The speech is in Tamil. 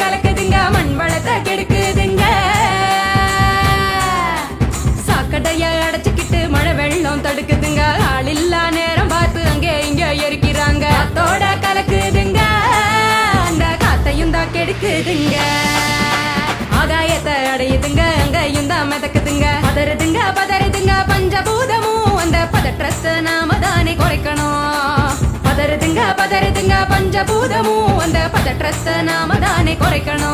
கலக்குதுங்க மண் வளத்தை கெடுக்குதுங்க. சாக்கடைய அடைச்சுக்கிட்டு மழை வெள்ளம் தடுக்குதுங்க. ஆள் இல்லா நேரம் பார்த்து அங்க இங்க எரிக்கிறாங்க. அத்தோட கலக்குதுங்க. அந்த காத்தையும் தான் கெடுக்குதுங்க. ஆகாயத்தை அடையுதுங்க அங்கையும் தான் மிதக்குதுங்க. பதறுதுங்க பதறுதுங்க பஞ்சபூதமும். அந்த பதற்றத்தை நாம தானே குறைக்கணும். பதறுதுங்க பதறுதுங்க பஞ்சபூதமும். அந்த பதற்றத்தை நாம தானே குறைக்கணும்.